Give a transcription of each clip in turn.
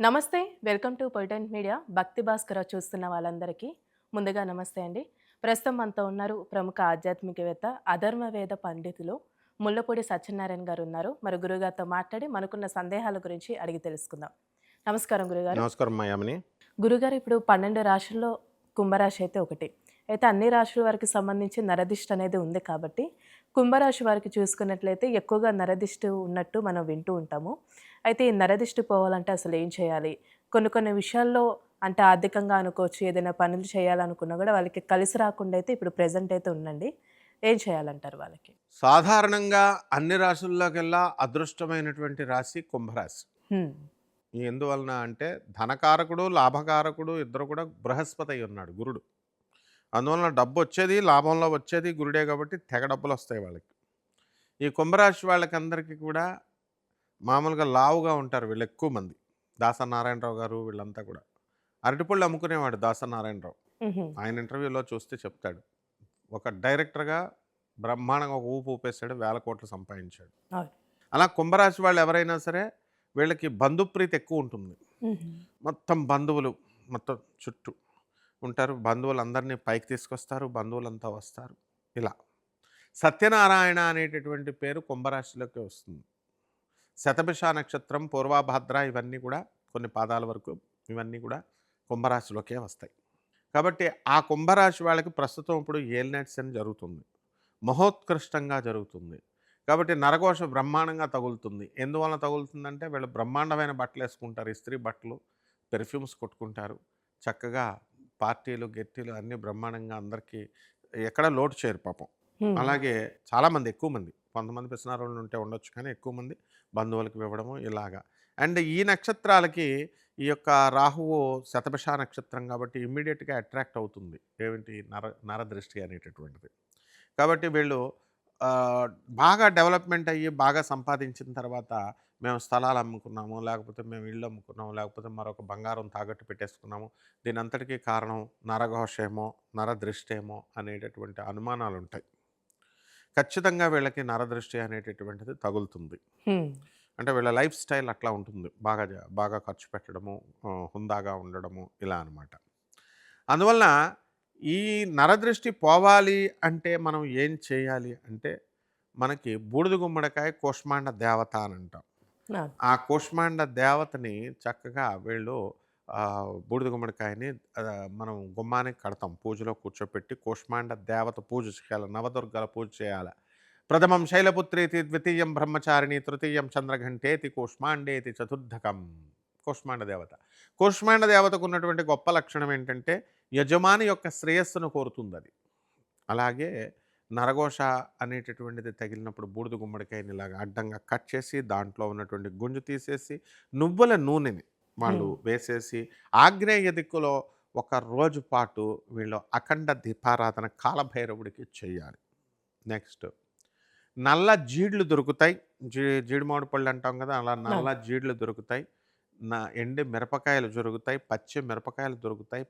నమస్తే welcome to పొయిటెంట్ media భక్తి భాస్కర చూస్తున్న వాళ్ళందరికీ ముందుగా నమస్తే అండి. ప్రస్తుతం మనతో ఉన్నారు ప్రముఖ ఆధ్యాత్మికవేత్త అధర్మవేద పండితులు ముల్లపూడి సత్యనారాయణ గారు ఉన్నారు. మరి గురుగారితో మాట్లాడి మనకున్న సందేహాల గురించి అడిగి తెలుసుకుందాం. నమస్కారం గురుగారు. నమస్కారం మాయామని గురుగారు ఇప్పుడు పన్నెండు రాశుల్లో కుంభరాశి అయితే ఒకటి. అయితే అన్ని రాశుల వారికి సంబంధించి నరదిష్టి అనేది ఉంది కాబట్టి కుంభరాశి వారికి చూసుకున్నట్లయితే ఎక్కువగా నరదిష్టి ఉన్నట్టు మనం వింటూ ఉంటాము. అయితే ఈ నరదిష్టి పోవాలంటే అసలు ఏం చేయాలి? కొన్ని కొన్ని విషయాల్లో అంటే ఆర్థికంగా అనుకోవచ్చు ఏదైనా పనులు చేయాలనుకున్నా కూడా వాళ్ళకి కలిసి రాకుండా అయితే ఇప్పుడు ప్రజెంట్ అయితే ఉండండి ఏం చేయాలంటారు వాళ్ళకి? సాధారణంగా అన్ని రాశుల్లోకెల్లా అదృష్టమైనటువంటి రాశి కుంభరాశి. ఎందువలన అంటే ధనకారకుడు లాభకారకుడు ఇద్దరు కూడా బృహస్పతి ఉన్నాడు గురుడు. అందువలన డబ్బు వచ్చేది లాభంలో వచ్చేది గురుడే కాబట్టి తెగ డబ్బులు వస్తాయి వాళ్ళకి. ఈ కుంభరాశి వాళ్ళకందరికీ కూడా మామూలుగా లావుగా ఉంటారు వీళ్ళు ఎక్కువ మంది. దాస నారాయణరావు గారు వీళ్ళంతా కూడా. అరటిపళ్ళు అమ్ముకునేవాడు దాస నారాయణరావు మ్హూ. ఆయన ఇంటర్వ్యూలో చూస్తే చెప్తాడు. ఒక డైరెక్టర్గా బ్రహ్మాండంగా ఒక ఊపు ఊపేశాడు వేల కోట్లు సంపాదించాడు. అలా కుంభరాశి వాళ్ళు ఎవరైనా సరే వీళ్ళకి బంధుప్రీతి ఎక్కువ ఉంటుంది. మొత్తం బంధువులు మొత్తం చుట్టూ. ఉంటారు. బంధువులందరినీ పైకి తీసుకొస్తారు. బంధువులంతా వస్తారు. ఇలా. సత్యనారాయణ అనేటటువంటి పేరు కుంభరాశిలోకి వస్తుంది. శతభిష నక్షత్రం పూర్వాభాద్ర ఇవన్నీ కూడా కొన్ని పాదాల వరకు ఇవన్నీ కూడా కుంభరాశిలోకే వస్తాయి. కాబట్టి ఆ కుంభరాశి వాళ్ళకి ప్రస్తుతం ఇప్పుడు ఏల్నెట్స్ అని జరుగుతుంది. మహోత్కృష్టంగా జరుగుతుంది. కాబట్టి నరకోశ బ్రహ్మాండంగా తగులుతుంది. ఎందువలన తగులుతుందంటే వీళ్ళు బ్రహ్మాండమైన బట్టలు వేసుకుంటారు ఇస్త్రీ బట్టలు పెర్ఫ్యూమ్స్ కొట్టుకుంటారు. చక్కగా పార్టీలు గెట్టీలు అన్నీ బ్రహ్మాండంగా అందరికీ ఎక్కడ లోటు చేయరు పాపం. అలాగే చాలామంది ఎక్కువ మంది కొంతమంది పిసినారోళ్ళు ఉంటే ఉండొచ్చు కానీ ఎక్కువ మంది బంధువులకు ఇవ్వడము ఇలాగా. అండ్ ఈ నక్షత్రాలకి ఈ యొక్క రాహువు శతభిష నక్షత్రం కాబట్టి ఇమ్మీడియట్గా అట్రాక్ట్ అవుతుంది. ఏమిటి? నర నరదృష్టి అనేటటువంటిది. కాబట్టి వీళ్ళు బాగా డెవలప్మెంట్ అయ్యి బాగా సంపాదించిన తర్వాత మేము స్థలాలు అమ్ముకున్నాము లేకపోతే మేము ఇళ్ళు అమ్ముకున్నాము లేకపోతే మరొక బంగారం తాకట్టు పెట్టేసుకున్నాము. దీని అంతటికీ కారణం నరఘోషేమో నరదృష్టేమో అనేటటువంటి అనుమానాలు ఉంటాయి ఖచ్చితంగా వీళ్ళకి నరదృష్టి అనేటటువంటిది తగులుతుంది. అంటే వీళ్ళ లైఫ్ స్టైల్ అట్లా ఉంటుంది. బాగా బాగా ఖర్చు పెట్టడము హుందాగా ఉండడము ఇలా అన్నమాట. అందువలన ఈ నరదృష్టి పోవాలి అంటే మనం ఏం చేయాలి అంటే మనకి బూడిద గుమ్మడికాయ కోష్మాండ దేవత అని అంటాం. ఆ! కోష్మాండ దేవతని చక్కగా వీళ్ళు బూడిద గుమ్మడికాయని మనం గుమ్మానికి కడతాం. పూజలో కూర్చోపెట్టి కోష్మాండ దేవత పూజ చేయాలి నవదుర్గల పూజ చేయాలి. ప్రథమం శైలపుత్రేతి ద్వితీయం బ్రహ్మచారిణి తృతీయం చంద్రఘంటేతి కోష్మాండేతి చతుర్థకం కోష్మాండ దేవత. కోష్మాండ దేవతకు ఉన్నటువంటి గొప్ప లక్షణం ఏంటంటే యజమాని యొక్క శ్రేయస్సును కోరుతుంది అది అలాగే నరఘోష అనేటటువంటిది తగిలినప్పుడు బూడిద గుమ్మడికాయని ఇలాగ అడ్డంగా కట్ చేసి దాంట్లో ఉన్నటువంటి గుంజు తీసేసి నువ్వుల నూనెని వాళ్ళు. వేసేసి ఆగ్నేయ దిక్కులో ఒక రోజు పాటు వీళ్ళు అఖండ దీపారాధన కాలభైరవుడికి చేయాలి. నెక్స్ట్ నల్ల జీడ్లు దొరుకుతాయి. జీ జీడి మామిడి పళ్ళు అంటాం కదా అలా నల్ల జీడ్లు దొరుకుతాయి. నా ఎండి మిరపకాయలు దొరుకుతాయి పచ్చి మిరపకాయలు దొరుకుతాయి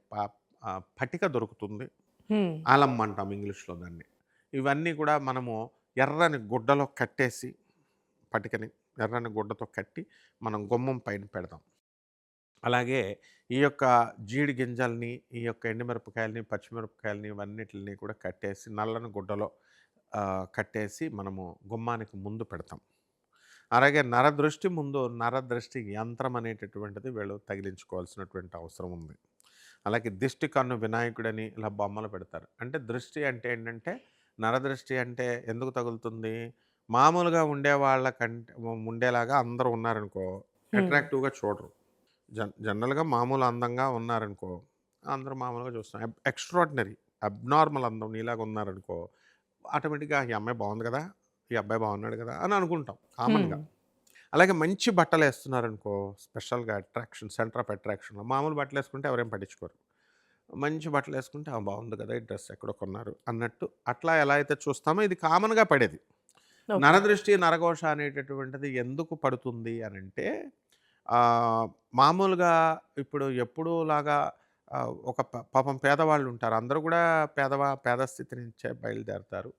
పటిక దొరుకుతుంది. ఆలం అంటాం ఇంగ్లీష్లో దాన్ని. ఇవన్నీ కూడా మనము ఎర్రని గుడ్డలో కట్టేసి పటికని ఎర్రని గుడ్డతో కట్టి మనం గుమ్మం పైన పెడతాం. అలాగే ఈ యొక్క జీడి గింజల్ని ఈ యొక్క ఎండుమిరపకాయలని పచ్చిమిరపకాయలని ఇవన్నిటిని కూడా కట్టేసి నల్లని గుడ్డలో కట్టేసి మనము గుమ్మానికి ముందు పెడతాం. అలాగే నరదృష్టి ముందు నరదృష్టి యంత్రం అనేటటువంటిది వీళ్ళు తగిలించుకోవాల్సినటువంటి అవసరం ఉంది. అలాగే దిష్టి కన్ను వినాయకుడని ఇలా బొమ్మలు పెడతారు. అంటే దృష్టి అంటే ఏంటంటే నరదృష్టి అంటే ఎందుకు తగులుతుంది? మామూలుగా ఉండే వాళ్ళ కంటే ఉండేలాగా అందరూ ఉన్నారనుకో. అట్రాక్టివ్గా చూడరు. జన్ జనరల్గా మామూలు అందంగా ఉన్నారనుకో అందరూ మామూలుగా చూస్తాం ఎక్స్ట్రాడినరీ అబ్నార్మల్ అందం నీలాగా ఉన్నారనుకో ఆటోమేటిక్గా ఈ అమ్మాయి బాగుంది కదా ఈ అబ్బాయి బాగున్నాడు కదా అని అనుకుంటాం కామన్గా. అలాగే మంచి బట్టలు వేస్తున్నారనుకో స్పెషల్గా అట్రాక్షన్ సెంటర్ ఆఫ్ అట్రాక్షన్ మామూలు బట్టలు వేసుకుంటే ఎవరేం పట్టించుకోరు. మంచి బట్టలు వేసుకుంటే "ఆ, బాగుంది కదా ఈ డ్రెస్ ఎక్కడో కొన్నారు అన్నట్టు అట్లా ఎలా అయితే చూస్తామో ఇది కామన్గా పడేది. నరదృష్టి నరఘోష అనేటటువంటిది ఎందుకు పడుతుంది అని అంటే మామూలుగా ఇప్పుడు ఎప్పుడూ లాగా ఆ, ఒక పాపం పేదవాళ్ళు ఉంటారు. అందరూ కూడా పేదవా పేద స్థితి నుంచే బయలుదేరతారు.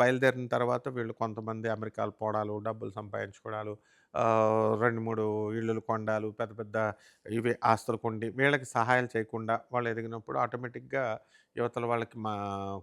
బయలుదేరిన తర్వాత వీళ్ళు కొంతమంది అమెరికాలు పోవడాలు డబ్బులు సంపాదించుకోవడాలు రెండు మూడు ఇళ్ళు కొండాలు పెద్ద పెద్ద ఇవి ఆస్తులు కొండి వీళ్ళకి సహాయాలు చేయకుండా వాళ్ళు ఎదిగినప్పుడు ఆటోమేటిక్గా యువతల వాళ్ళకి మా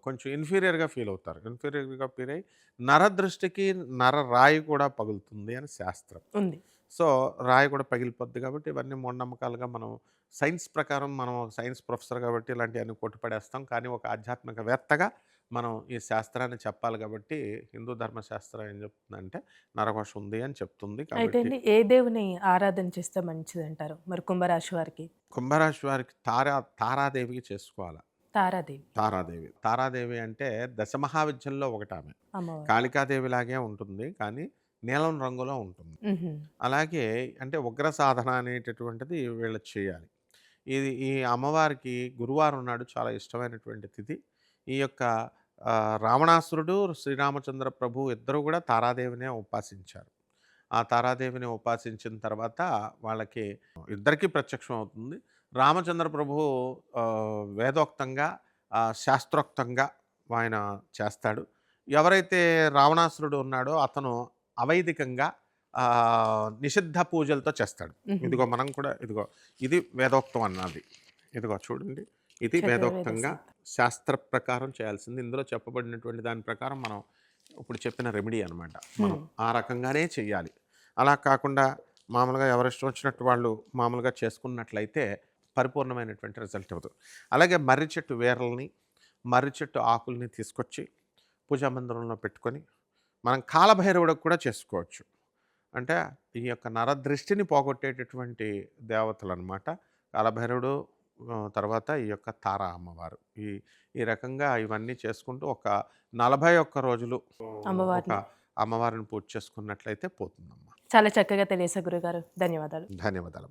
కొంచెం ఇన్ఫీరియర్గా ఫీల్ అవుతారు. ఇన్ఫీరియర్గా ఫీల్ అయ్యి నరదృష్టికి నర రాయి కూడా పగులుతుంది అని శాస్త్రం. ఉంది. సో రాయి కూడా పగిలిపోద్ది కాబట్టి ఇవన్నీ మూఢనమ్మకాలుగా మనం సైన్స్ ప్రకారం మనం సైన్స్ ప్రొఫెసర్ కాబట్టి ఇలాంటివన్నీ కొట్టుపడేస్తాం. కానీ ఒక ఆధ్యాత్మికవేత్తగా మనం ఈ శాస్త్రాన్ని చెప్పాలి కాబట్టి హిందూ ధర్మశాస్త్రం ఏం చెప్తుందంటే నరఘోష ఉంది అని చెప్తుంది అయితే ఏ దేవుని ఆరాధన చేస్తే మంచిది అంటారు? మరి కుంభరాశి వారికి? కుంభరాశి వారికి తారా తారాదేవికి చేసుకోవాలి? తారాదేవి. తారాదేవి. తారాదేవి అంటే దశమహావిద్యల్లో ఒకటి ఆమె కాళికాదేవి లాగే ఉంటుంది కానీ నీలం రంగులో ఉంటుంది. అలాగే అంటే ఉగ్ర సాధన అనేటటువంటిది వీళ్ళు చేయాలి. ఇది ఈ అమ్మవారికి గురువారం నాడు చాలా ఇష్టమైనటువంటి తిథి. ఈ యొక్క రావణాసురుడు శ్రీరామచంద్ర ప్రభు ఇద్దరు కూడా తారాదేవినే ఉపాసించారు. ఆ తారాదేవిని ఉపాసించిన తర్వాత వాళ్ళకి ఇద్దరికీ ప్రత్యక్షం అవుతుంది. రామచంద్ర ప్రభు వేదోక్తంగా శాస్త్రోక్తంగా ఆయన చేస్తాడు. ఎవరైతే రావణాసురుడు ఉన్నాడో అతను అవైదికంగా నిషిద్ధ పూజలతో చేస్తాడు. ఇదిగో మనం కూడా ఇదిగో ఇది వేదోక్తం అన్నది. ఇదిగో చూడండి. ఇది వేదోక్తంగా. శాస్త్ర ప్రకారం చేయాల్సింది. ఇందులో చెప్పబడినటువంటి దాని ప్రకారం మనం ఇప్పుడు చెప్పిన రెమెడీ అనమాట మనం. ఆ రకంగానే చెయ్యాలి. అలా కాకుండా మామూలుగా ఎవరిష్టం వచ్చినట్టు వాళ్ళు మామూలుగా చేసుకున్నట్లయితే పరిపూర్ణమైనటువంటి రిజల్ట్ అవుతుంది అలాగే మర్రి చెట్టు వేర్లని మర్రి చెట్టు ఆకుల్ని తీసుకొచ్చి పూజా మందిరంలో పెట్టుకొని మనం కాలభైరవుడికి కూడా చేసుకోవచ్చు. అంటే ఈ యొక్క నరదృష్టిని పోగొట్టేటటువంటి దేవతలు అనమాట కాలభైరవుడు తర్వాత ఈ యొక్క తారా అమ్మవారు. ఈ ఈ రకంగా ఇవన్నీ చేసుకుంటూ ఒక నలభై ఒక్క రోజులు ఒక అమ్మవారిని. పూజ చేసుకున్నట్లయితే పోతుందమ్మా. చాలా చక్కగా తెలియసే గురుగారు. ధన్యవాదాలు. ధన్యవాదాలు